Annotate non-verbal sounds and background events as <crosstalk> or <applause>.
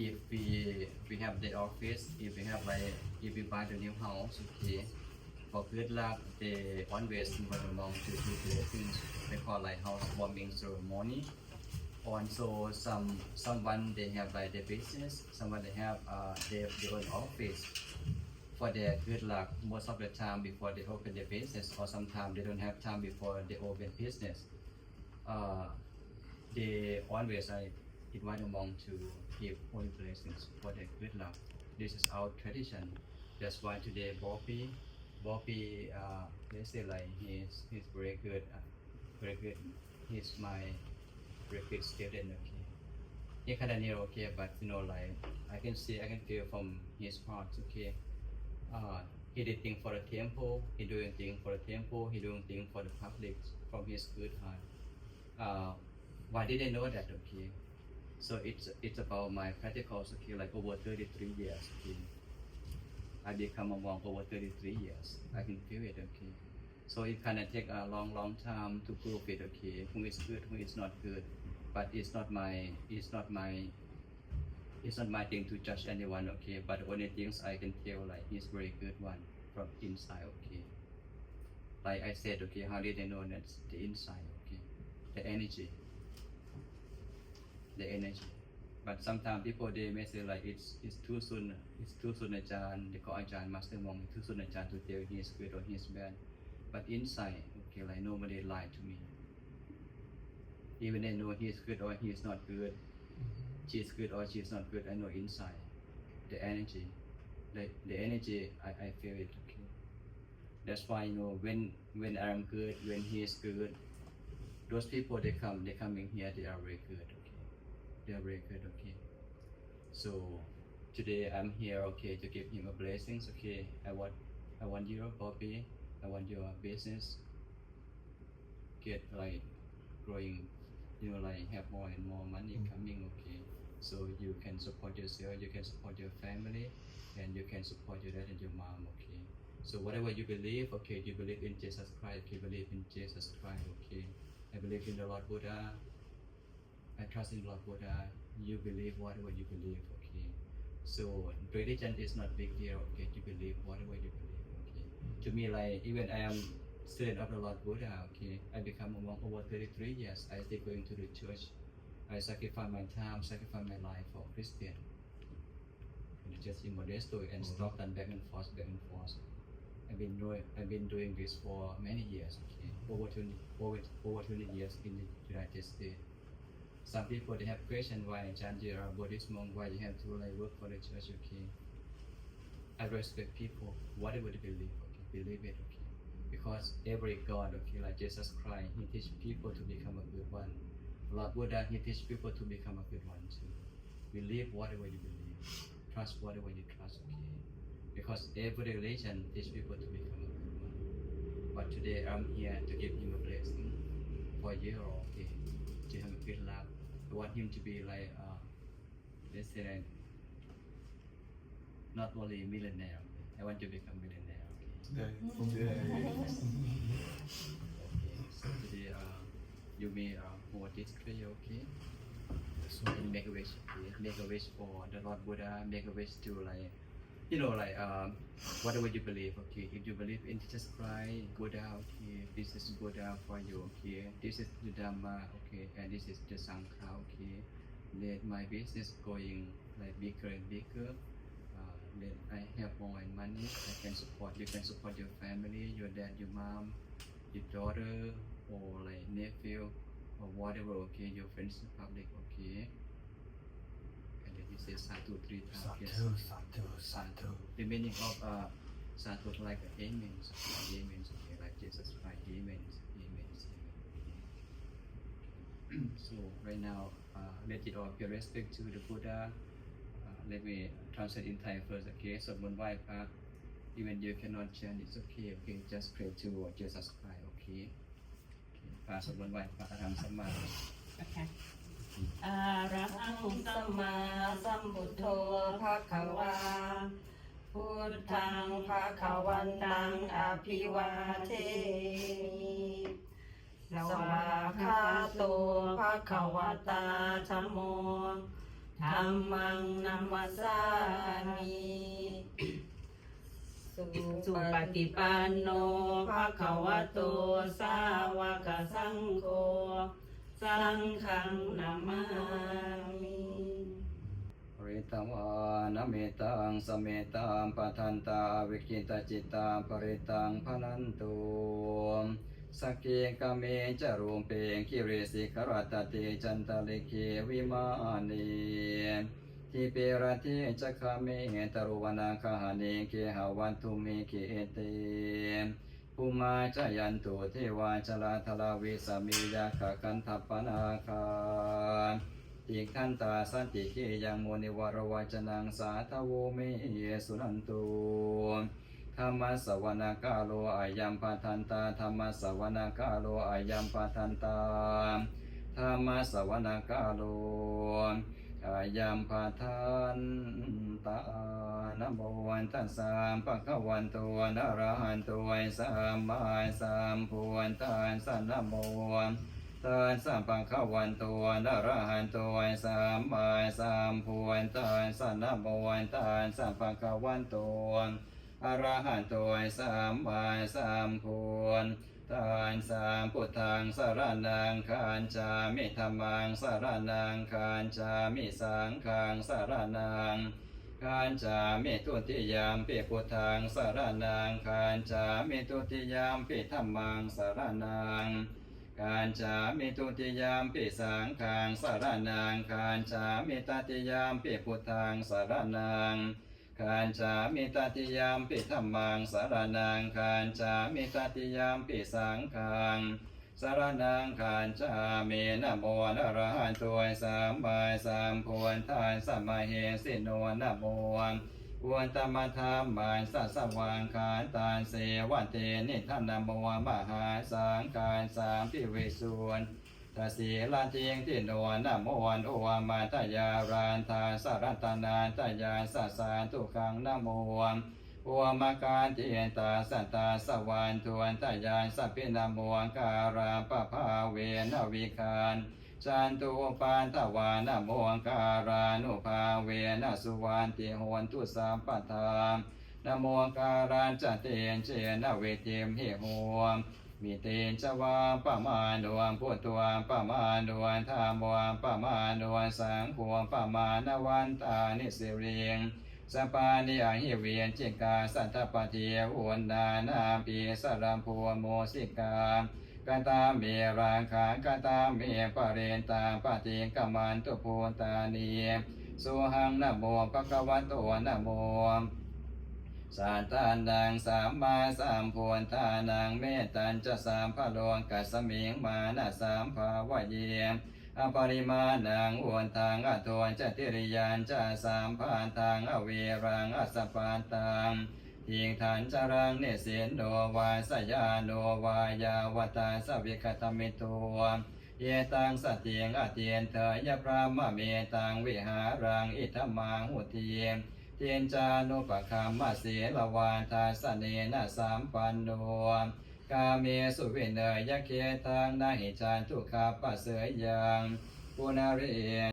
if we we have the office, if we have like if we buy the new house, okay, for good luck, they always invite along to do the things they call like housewarming ceremony. Also, some someone they have like their business, someone they have uh their, their own office for their good luck. Most of the time before they open their business, or sometimes they don't have time before they open business. Uh, they always like invite among to give holy blessings for their good luck. This is our tradition. That's why today Bobby, Bobby, uh, they say like he's he's very good, uh, very good. He's my very good student. Okay, he kind of near okay, but you know like I can see, I can feel from his heart. Okay, uh, he did things for the temple. He doing things for the temple. He doing things for the public from his good heart. Uh, why did I know that? Okay, so it's it's about my practicals. Okay, like over 33 years. Okay, I become a monk over 33 years. I can feel it. Okay, so it kind of take a long, long time to prove it. Okay, who is good, who is not good, but it's not my it's not my it's not my thing to judge anyone. Okay, but only things I can tell like he's very good one from inside. Okay, like I said. Okay, how did I know that's the inside? Okay, the energy the energy. But sometimes people they may say like it's it's too soon, it's too soon Ajahn, they call Ajahn Master Mong, too soon Ajahn to tell his good or his bad. But inside, okay, like nobody lied to me. Even they know he is good or he is not good, mm-hmm. she is good or she is not good, I know inside. The energy, like the energy, I, I feel it, okay. That's why, you know, when, when I am good, when he is good, those people, they come, they coming here, they are very good, okay very good okay? So today i'm here okay to give him a blessings okay? I want i want your bobby i want your business. Get like growing you know like have more and more money mm. coming okay? So you can support yourself you can support your family and you can support your dad and your mom okay? So whatever you believe okay you believe in jesus christ you believe in jesus christ okay? I believe in the lord buddha I trust in Lord Buddha. You believe whatever you believe, okay. So religion is not big deal, okay. You believe whatever you believe, okay. To me, like even I am student of the Lord Buddha, okay. I become a monk over 33 years. I still going to the church. I sacrifice my time, sacrifice my life for Christian. And just in Modesto and mm-hmm. stop and back and forth, back and forth. I've been doing I've been doing this for many years, okay. Over 20 over, over 20 years in the United States some people they have question why Chan you are Buddhist monk, why you have to like work for the church, okay. I respect people, whatever they believe, okay, believe it, okay. Because every God, okay, like Jesus Christ, he teach people to become a good one. Lord Buddha, he teach people to become a good one too. Believe whatever you believe, trust whatever you trust, okay. Because every religion teach people to become a good one. But today I'm here to give him a blessing for you, okay, to have a good luck. I want him to be like, uh, let's say, like, not only a millionaire. I want to become a millionaire. Okay. 네. <laughs> Okay. So today, uh, you may uh, hold this prayer. Okay. So you make a wish. Okay? Make a wish for the Lord Buddha. Make a wish to like, you know, like um, whatever you believe. Okay. If you believe in Jesus Christ, Buddha. Okay. This is Buddha for you. Okay. This is the Dhamma. Okay. And this is the Sangha. Okay. Let my business going like bigger and bigger. Uh, then I have more money. I can support. You can support your family, your dad, your mom, your daughter, or like nephew, or whatever. Okay, your friends in public. Okay we say satu three times. Yes. Satu, satu. The meaning of uh, satu like amen, amen, okay, like Jesus Christ, amen, amen, amen. <clears throat> so right now, uh, let it all pure respect to the Buddha. Uh, let me translate in Thai first, okay? So, Mun Vai Pak, even you cannot chant, it's okay, okay? Just pray to Jesus Christ, okay? okay. So พระสมบัติไหวพระธรรมสัมมา Okay. อาระหังสัมมาสัมพุทโธภะคะวาพุทธังภะคะวันตังอภิวาเทมิสวาคาโตภะคะวตาธัมโมธธรรมังนัมมัสสามิสุปฏิปันโนภะคะวะโตสาวกสังโฆ สังฆังนามามิริตวานเมตังสเมตังปะทันตาวิกิตจิตตังปริตังพนันตุสกเกกเมจรูปเปงคิริสิกรตติจันตลิเควิมานีทิเปรติจักขเมตรุวนาคาหานิเคหาวันตุเมเคเต ภูมาจายันตุเทวาจลาทลาวิสามียาขกันทัปปนาคาติขันตาสันติเกยังโมนิวรวจนังสาทโวเมเยสุนันตุธรรมสวนาคาโลอายัมปะทันตาธรรมสวนาคาโลอายัมปะทันตาธรรมสวนาคาโล อายัมปะทันตานโมวันตัสสะปะคะวันโตนะระหันโตสัมมาสัมพุทธัสสะนโมตานสัมปังขวันตัวนะระหันตัวสัมมาสัมพุทานสันนโมวันตานสัมปังขวันตัวอะรหันตัวสัมมาสัมพุ ทานสัมพุทธังสารนังคันจามิธรรมังสารนังคันจามิสังฆังสารนังคันจามิทุติยามปิพุทธังสารนังคันจามิทุติยามปิธรรมังสารนังการจามิทุติยามปิสังขังสารนังการจามิตติยามปิพุทธังสารนัง การจามิตติยามปิธรรมังสารนังการจามิตติยามปิสังขังสารนังการจามินะโมนะระหันตัวสัมมาสัมพุทธัสสมาเหสิโนนะโมวันตมธรรมันสัสวังคานตานเสวันเตนิทันนโมมหาสังการสามพิวิสุน ตาสีลาเทียงที่นวลนโมวันโอวามาตยารานทาสรัตนานตยาสัสานทุขังนโมวันโอวมาการเทียนตาสันตาสวรรค์ทวนตยานสัพพินโมวังการาปภาเวนวิคารจันตุปานตวานะโมงการานุภาเวนสุวรรณติหนตุสัมปทานนะโมการันจเตนเจนเวทิมหิหวม มีเตนจวาปะมาดวงพุทธวปะมาดวงธรรมวปะมาดวงสังขวงปะมานวันตานิสิเรียงสปานิอาหิเวียนจิกาสัตตปฏิยอุนดานาปีสรัมพัวโมสิกากตาเมรังขากตาเมปะเรนตาปฏิกมมันตุภูตานีสุหังนโมปะคะวะโตนโม สัตตานังสามมาสามพวนทานังเมตตัญจะสามพะโลงกัสมิงมานะสามภาวะเยอปริมาณังอวนทางอโทนจะติริยานจะสามพานทางอเวรังอสปานตังทิงฐานจารังเนเสนโนวาสยาโนวายาวตาสวิคตมิตัว เยตังสตเตียงอาเตียนเถยพระมะเมตังวิหารังอิทมาหุเทียม เทียนจานุปคามมาเสลวานทาสเนนะสามปันโนกาเมสุวิเนยยะเคตังนาหิจานทุกขาปะเสยยังปุนาเร